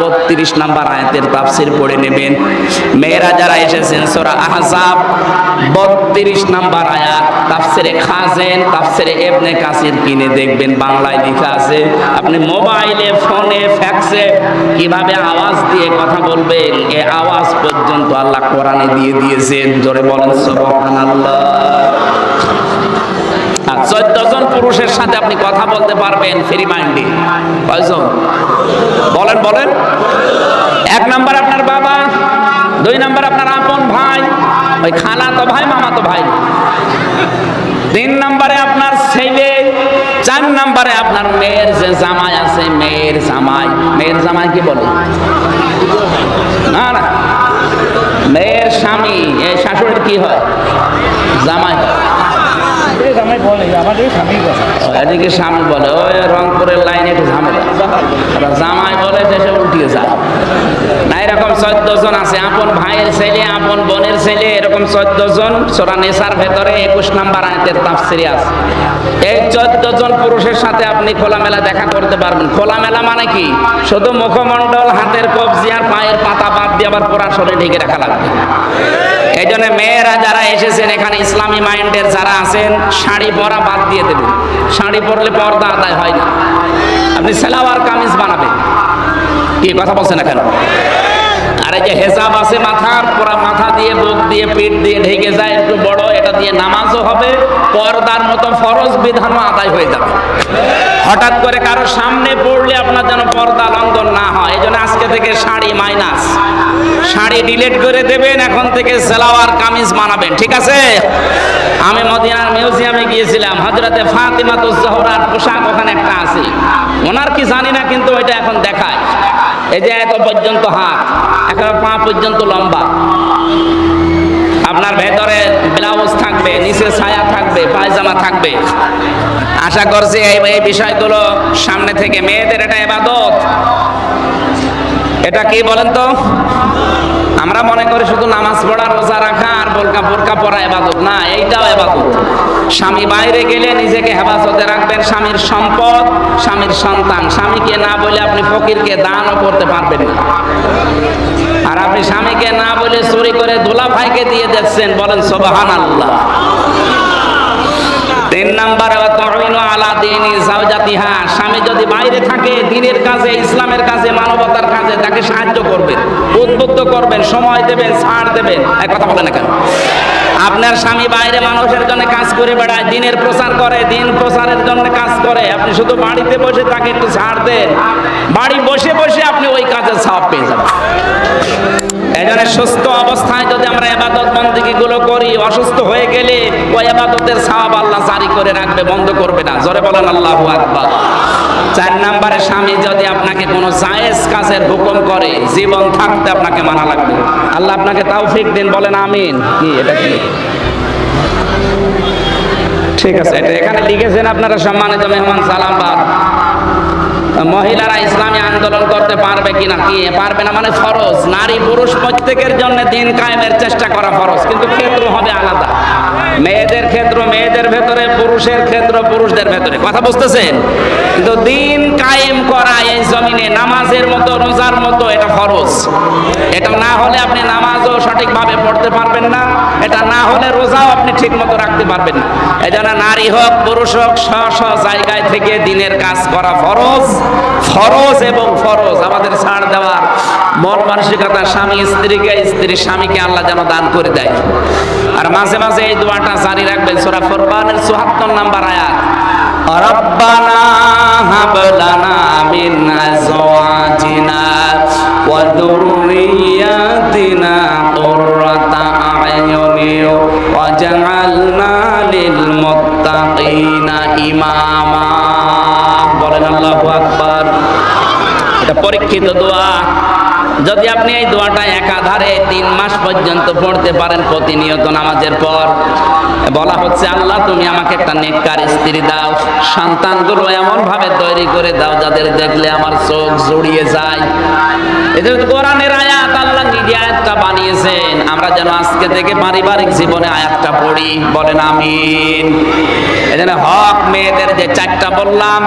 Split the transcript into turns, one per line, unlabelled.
বত্রিশ নাম্বার আয়াতের তাফসির পড়ে নেবেন। মেয়েরা যারা এসেছেন, সোরা বত্রিশ নাম্বার আয়াত, তাফসিরে খাজেন, তাফসিরে কাসির কিনে দেখবেন, বাংলায় লেখা আছে। আপনি মোবাইলে, ফোনে, ফ্যাক্সে কীভাবে আওয়াজ দিয়ে কথা বলবেন, এ আওয়াজ পর্যন্ত আল্লাহ কোরআনে দিয়ে দিয়েছেন। জোরে বলেন, সুবহানাল্লাহ। আর চোদ্দ জন পুরুষের সাথে আপনি কথা বলতে পারবেন ফ্রি মাইন্ডে কয়জন? বলেন বলেন। এক নাম্বার আপনার বাবা, দুই নাম্বার আপনার আপন ভাই, ওই খালা তো ভাই মামা তো ভাই। তিন নম্বরে আপনার ছেলে, চার নম্বরে আপনার মেয়ের যে জামাই আছে, মেয়ের জামাই। মেয়ের জামাই কি বলে? না না। মেয়ের স্বামী, এই শাশুড়ির কি হয়? জামাই এদিকে স্বামী বলে, ওই রংপুরের লাইনে একটু ঝামেলা। জামাই বলে দেশে উল্টিয়ে যায়। না, এরকম চোদ্দ জন আছে, আপন ভাইয়ের ছেলে, আপন বোনের ছেলে, এরকম চোদ্দ জন, সোরা নেশার ভেতরে একুশ নাম্বার আয়তের তাফসিরি আছে। এই চোদ্দ জন পুরুষের সাথে আপনি খোলামেলা দেখা করতে পারবেন। খোলামেলা মানে কি? শুধু মুখমণ্ডল, হাতের কবজি আর পায়ের পাতা বাদ দিয়ে আবার পুরা শরীর ঢেকে রাখা লাগবে। এই জন্য মেয়েরা যারা এসেছেন এখানে ইসলামী মাইন্ডের যারা আছেন, শাড়ি পরা বাদ দিয়ে দেবেন। শাড়ি পরলে পর্দা আদায় হয় না। আপনি সেলাওয়ার কামিজ বানাবেন। কি কথা বলছেন না আর এই যে হেসাব আছে মাথার, পুরা মাথা দিয়ে, বুক দিয়ে, পিঠ দিয়ে ঢেকে যায়, একটু বড়, এটা দিয়ে নামাজও হবে, পর্দার মতো ফরজ বিধানও আদায় হয়ে যাবে। হঠাৎ করে কারও সামনে পড়লে আপনার যেন পর্দা লঙ্ঘন না হয়, এই জন্য আজকে থেকে শাড়ি মাইনাস। শাড়ি ডিলিট করে দেবেন, এখন থেকে সেলাওয়ার কামিজ মানাবেন, ঠিক আছে? আমি মদিনার মিউজিয়ামে গিয়েছিলাম হজরতে ফাতিমা তো জহরার পোশাক ওখানে একটা আছে। ওনার কি জানি না, কিন্তু ওইটা এখন দেখায়। এই যে এত পর্যন্ত হাত এখন পা পর্যন্ত লম্বা। আপনার ভেতরে ব্লাউজ থাকবে, নিচে ছায়া থাকবে, পায়জামা থাকবে। আশা করছি এই বিষয়গুলো সামনে থেকে মেয়েদের এটা এবাদত। এটা কি বলেন তো? আমরা মনে করি শুধু নামাজ পড়া, রোজা রাখা আর বোরকা বোরকা পরা এবাদত না, এইটাও এবাদত স্বামী বাইরে গেলে নিজেকে হেফাজতে রাখবেন। স্বামীর সম্পদ, স্বামীর সন্তান। স্বামীকে না বলে আপনি ফকিরকে দানও করতে পারবেন না। আর আপনি স্বামীকে না বলে চুরি করে দোলা ভাইকে দিয়ে দিচ্ছেন বলেন সোবাহান আল্লাহ তিন নাম্বার আলা দিনী জাওজাতিহা স্বামী যদি বাইরে থাকে, দিনের কাজে, ইসলামের কাজে, মানবতার কাজে, তাকে সাহায্য করবেন, উদ্বুদ্ধ করবেন, সময় দেবেন, ছাড় দেবেন। এক কথা বলেন কেন? আপনার স্বামী বাইরে মানুষের জন্য কাজ করে বেড়ায়, দিনের প্রচার করে, দিন প্রচারের জন্য কাজ করে, আপনি শুধু বাড়িতে বসে তাকে একটু ছাড় দেন। বাড়ি বসে বসে আপনি ওই কাজের ছাপ পেয়ে যাবেন। এই সুস্থ অবস্থায় যদি আমরা এবাদত বন্দী গুলো করি, অসুস্থ হয়ে গেলে ওই এবাদতের সাহাব আল্লাহ জারি করে রাখবে, বন্ধ করবে না। জোরে বলেন, আল্লাহ আকবার। চার নাম্বারে স্বামী যদি আপনাকে কোনো জায়েজ কাজের হুকুম করে, জীবন থাকতে আপনাকে মানা লাগবে। আল্লাহ আপনাকে তাওফিক দিন, বলেন আমিন। কি, এটা কি? ঠিক আছে, এটা এখানে লিখেছেন আপনারা সম্মানিত মেহমান সালামবাদ মহিলারা আন্দোলন করতে পারবে কিনা কি? পারবে না মানে ফরজ। নারী পুরুষ প্রত্যেকের জন্য দিন কায়েমের চেষ্টা করা ফরজ, কিন্তু ক্ষেত্র হবে আলাদা। মেয়েদের ক্ষেত্র মেয়েদের ভেতরে, পুরুষের ক্ষেত্র পুরুষদের ভেতরে। কথা বুঝতেছেন? কিন্তু দিন কায়েম করা এই জমিনে, নামাজের মতো, রোজার মতো, এটা ফরজ। এটা না হলে আপনি নামাজও সঠিকভাবে পড়তে পারবেন না। এটা না হলে রোজাও আপনি ঠিক মতো রাখতে পারবেন না। এই জন্য নারী হোক, পুরুষ হোক স্ব স্ব জায়গায় থেকে দিনের কাজ করা ফরজ। ফরজ এবং ফরজ, আমাদের ছাড় দেওয়ার মন মানসিকতা স্বামী, স্ত্রীকে, স্ত্রী স্বামীকে আল্লাহ যেন দান করে দেয়। আর মাঝে মাঝে এই দোয়াটা জারি রাখবেন, সোরা ফরবানের চুয়াত্তর নাম্বার আয়াত। ইমামা। বলেন আল্লাহু আকবার। এটা পরীক্ষিত দোয়া। যদি আপনি এই দোয়াটা একাধারে তিন মাস পর্যন্ত পড়তে পারেন প্রতিনিয়ত নামাজের পর, বলা হচ্ছে, আল্লাহ, তুমি আমাকে একটা নেককার স্ত্রী দাও। সন্তানগুলো এমন ভাবে তৈরি করে দাও যাদের দেখলে আমার চোখ জড়িয়ে যায়। এদের কোরআনের আয়াত, আল্লাহ নিজে আয়াতটা বানিয়েছেন। আমরা যেন আজকে থেকে পারিবারিক জীবনে আয়াতটা পড়ি। বলেন, আমিন। এজন্য হক মেয়েদের যে চারটা বললাম